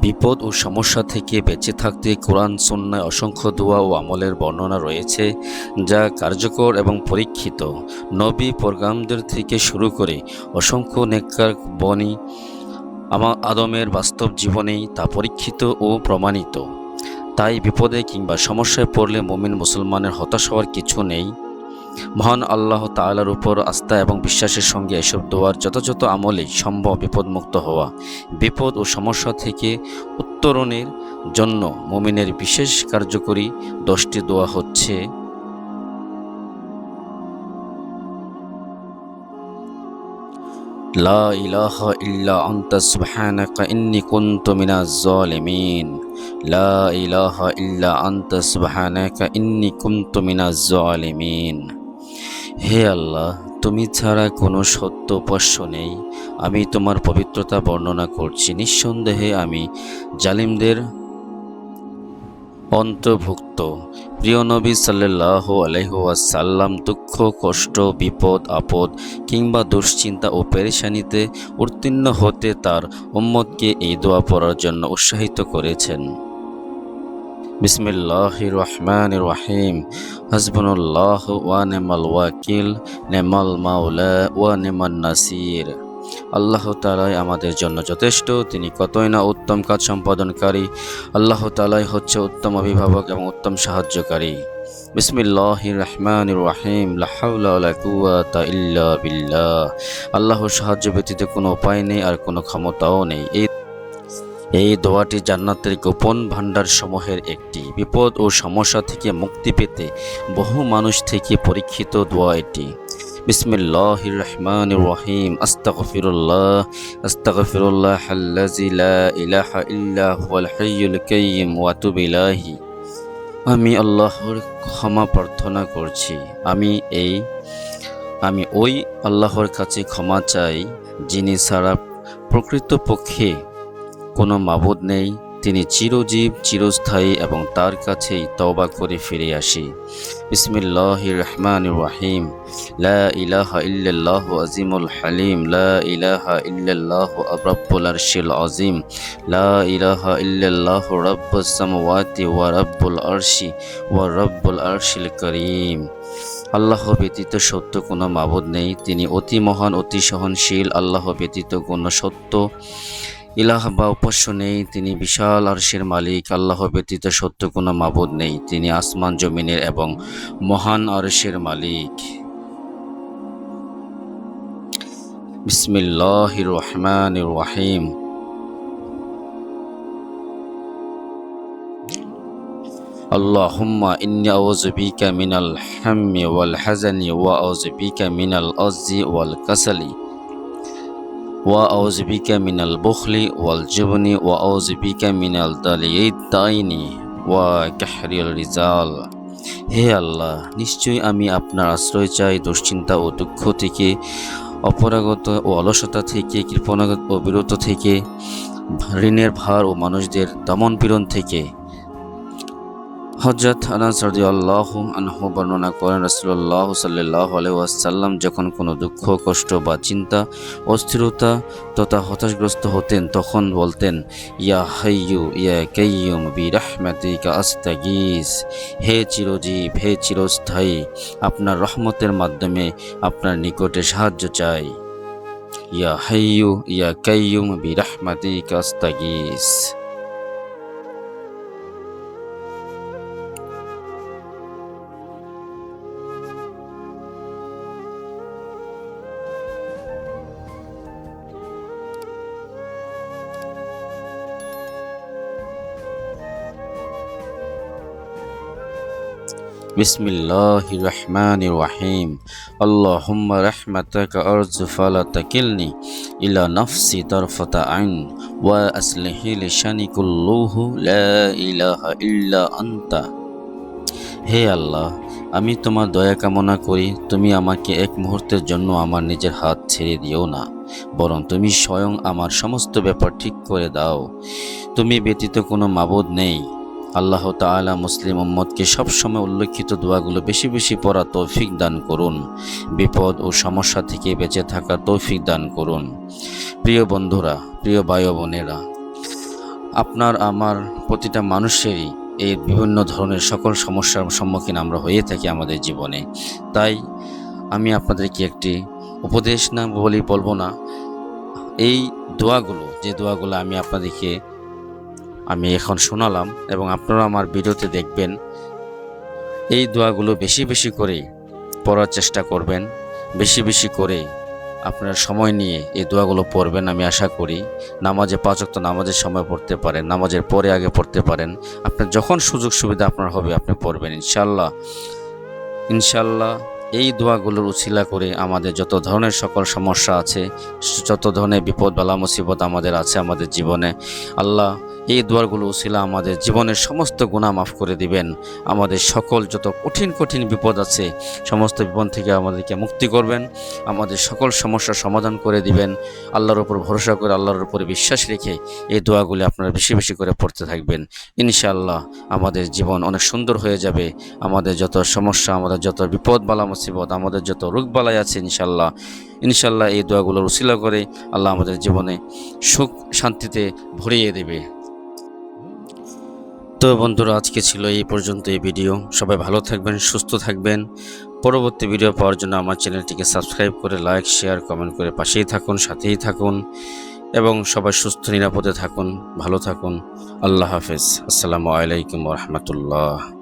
বিপদ ও সমস্যা থেকে বেঁচে থাকতে কোরআন সন্ন্যায় অসংখ্য দোয়া ও আমলের বর্ণনা রয়েছে, যা কার্যকর এবং পরীক্ষিত। নবী প্রোগ্রামদের থেকে শুরু করে অসংখ্য নেককার বনি আমার আদমের বাস্তব জীবনেই তা পরীক্ষিত ও প্রমাণিত। তাই বিপদে কিংবা সমস্যায় পড়লে মুমিন মুসলমানের হতাশ হওয়ার কিছু নেই। মহান আল্লাহ তাআলার উপর আস্থা এবং বিশ্বাসের সঙ্গে এসব দোয়ার যথাযথ আমলেই সম্ভব বিপদমুক্ত হওয়া। বিপদ ও সমস্যা থেকে উত্তরণের জন্য মুমিনের বিশেষ কার্যকরী দশটি দোয়া হচ্ছে, লা ইলাহা ইল্লা আনতা সুবহানাকা ইন্নী কুনতু মিনাজ জালিমিন লা ইলাহা ইল্লা আনতা সুবহানাকা ইন্নী কুনতু মিনাজ জালিমিন হে আল্লাহ, তুমি ছাড়া কোনো সত্য উপাস্য নেই। আমি তোমার পবিত্রতা বর্ণনা করছি। নিঃসন্দেহে আমি জালিমদের অন্তর্ভুক্ত। প্রিয় নবী সাল্লাহ আলহাসাল্লাম দুঃখ, কষ্ট, বিপদ, আপদ কিংবা দুশ্চিন্তা ও পেরেশানিতে উত্তীর্ণ হতে তার উম্মতকে এই দোয়া পড়ার জন্য উৎসাহিত করেছেন। বিসমিল্লাহ রহমান রহিম হসবনুল্লাহ ওয়া নেমাল ওয়াকিল নেমাল মাওলা ওয়া নেমান নাসির আল্লাহ তালাই আমাদের জন্য যথেষ্ট। তিনি কতই না উত্তম কাজ সম্পাদনকারী। আল্লাহ তালাই হচ্ছে উত্তম অভিভাবক এবং উত্তম সাহায্যকারী। বিসমিল্লাহ রহমান রাহিম ইল্লা বিল্লাহ। আল্লাহর সাহায্য ব্যতীত কোনো উপায় নেই আর কোনো ক্ষমতাও নেই। এই এই দোয়াটি জান্নাতের গোপন ভাণ্ডার সমূহের একটি বিপদ ও সমস্যা থেকে মুক্তি পেতে বহু মানুষ থেকে পরীক্ষিত দোয়া এটি। বিসমিল্লাহ রহমান রহিম। আস্তাগফিরুল্লাহ। আস্তাগফিরুল্লাহ আমি আল্লাহর ক্ষমা প্রার্থনা করছি। আমি এই, আমি ওই আল্লাহর কাছে ক্ষমা চাই যিনি ছাড়া প্রকৃতপক্ষে কোনো মাবুদ নেই। তিনি চিরজীব, চিরস্থায়ী এবং তার কাছেই তওবা করে ফিরে আসি। বিসমিল্লাহ রহমান রাহিম। লা ইলাহা আজিমুল হালিম। লা ইলাহা ইল্লাল্লাহু আরশিল আজিম লা ইলাহা ইল্লাল্লাহু রব্বুস সামাওয়াতি আরশি ওয়া রব্বুল আরশিল করিম। আল্লাহ ব্যতীত সত্য কোনো মাবুদ নেই। তিনি অতি মহান, অতি সহনশীল। আল্লাহ ব্যতীত কোনো সত্য ইলাহ বা উপাস্য নেই তিনি বিশাল আরশের মালিক আল্লাহ ব্যতীত সত্য কোনো মাবুদ নেই তিনি আসমান জমিনের এবং মহান আরশের মালিক বিসমিল্লাহ রহমান রহিম اللهم إني أعوذ بك من الهم والحزن وأعوذ بك من العجز والكسل ওয়া আউজবিকা মিনাল বখলি ওয়াল জীবনী ওয়া আউজবিকা মিনাল দালিয়ে তাইনি ওয়া কাহরিয়াল রিজাল হে আল্লাহ, নিশ্চয়ই আমি আপনার আশ্রয় চাই, দুশ্চিন্তা ও দুঃখ থেকে, অপরাগত ও অলসতা থেকে, কৃপণাগত ও বিরত থেকে, ঋণের ভার ও মানুষদের দমনপীড়ন থেকে। হজরত আনাস আল্লাহ আনহু বর্ণনা করেন রসুল্লাহ সাল্লাহ আলহাসাল্লাম যখন কোনো দুঃখ, কষ্ট বা চিন্তা, অস্থিরতা তথা হতাশগ্রস্ত হতেন, তখন বলতেন, ইয়া হাইয়ু, ইয়া কাইয়ুম বিরাহমাতিকা আস্তাগিস। হে চিরজীব, হে চিরস্থায়ী, আপনার রহমতের মাধ্যমে আপনার নিকটে সাহায্য চাই। ইয়া হাইয়ু, ইয়া কাইয়ুম বিরাহমাতিকা আস্তাগিস। بسم الله الرحمن الرحيم اللهم رحمتك أرجو فلا تكلني إلى نفسي طرفة عين وأصلح لي شأني كله لا إله إلا أنت হে আল্লাহ আমি তোমার দয়া কামনা করি তুমি আমাকে এক মুহূর্তের জন্য আমার নিজের হাত ছেড়ে দিও না বরং তুমি স্বয়ং আমার সমস্ত ব্যাপার ঠিক করে দাও তুমি ব্যতীত কোনো মাবুদ নেই আল্লাহ তাআলা মুসলিম উম্মদকে সবসময় উল্লেখিত দোয়াগুলো বেশি বেশি পড়া তৌফিক দান করুন। বিপদ ও সমস্যা থেকে বেঁচে থাকার তৌফিক দান করুন। প্রিয় বন্ধুরা, প্রিয় ভাই বোনেরা আপনার, আমার প্রতিটা মানুষেরই এই বিভিন্ন ধরনের সকল সমস্যার সম্মুখীন আমরা হয়ে থাকি আমাদের জীবনে। তাই আমি আপনাদেরকে একটি উপদেশ না বলি বলব না। এই দোয়াগুলো, যে দোয়াগুলো আমি আপনাদেরকে আমি এখন শোনালাম এবং আপনারা আমার ভিডিওতে দেখবেন। এই দোয়াগুলো বেশি বেশি করে পড়ার চেষ্টা করবেন, বেশি বেশি করে আপনার সময় নিয়ে এই দোয়াগুলো পড়বেন আমি আশা করি। নামাজে পাঁচ ওয়াক্ত নামাজের সময় পড়তে পারেন, নামাজের পরে আগে পড়তে পারেন। আপনার যখন সুযোগ সুবিধা আপনার হবে, আপনি পড়বেন। ইনশাল্লাহ ইনশাল্লাহ এই দোয়াগুলোর উছিলা করে আমাদের যত ধরনের সকল সমস্যা আছে, যত ধরনের বিপদ, বালা, মুসিবত আমাদের আছে আমাদের জীবনে, আল্লাহ এই দোয়ারগুলো উছিলা আমাদের জীবনের সমস্ত গুণা মাফ করে দিবেন। আমাদের সকল যত কঠিন কঠিন বিপদ আছে, সমস্ত বিপদ থেকে আমাদেরকে মুক্তি করবেন। আমাদের সকল সমস্যার সমাধান করে দিবেন। আল্লাহর উপর ভরসা করে, আল্লাহর উপরে বিশ্বাস রেখে এই দোয়াগুলি আপনারা বেশি বেশি করে পড়তে থাকবেন। ইনশাআল্লাহ আমাদের জীবন অনেক সুন্দর হয়ে যাবে। আমাদের যত সমস্যা, আমাদের যত বিপদ, বালা, মুসিবত, আমাদের যত রোগবালাই আছে ইনশাল্লাহ ইনশাল্লাহ এই দোয়াগুলোর উশিলা করে আল্লাহ আমাদের জীবনে সুখ, শান্তিতে ভরিয়ে দেবে। তো বন্ধুরা, আজকে ছিল এই পর্যন্ত এই ভিডিও। সবাই ভালো থাকবেন, সুস্থ থাকবেন। পরবর্তী ভিডিও পাওয়ার জন্য আমার চ্যানেলটিকে সাবস্ক্রাইব করে লাইক, শেয়ার, কমেন্ট করে পাশেই থাকুন, সাথেই থাকুন এবং সবাই সুস্থ, নিরাপদে থাকুন, ভালো থাকুন। আল্লাহ হাফেজ। আসসালামু আলাইকুম রহমতুল্লাহ।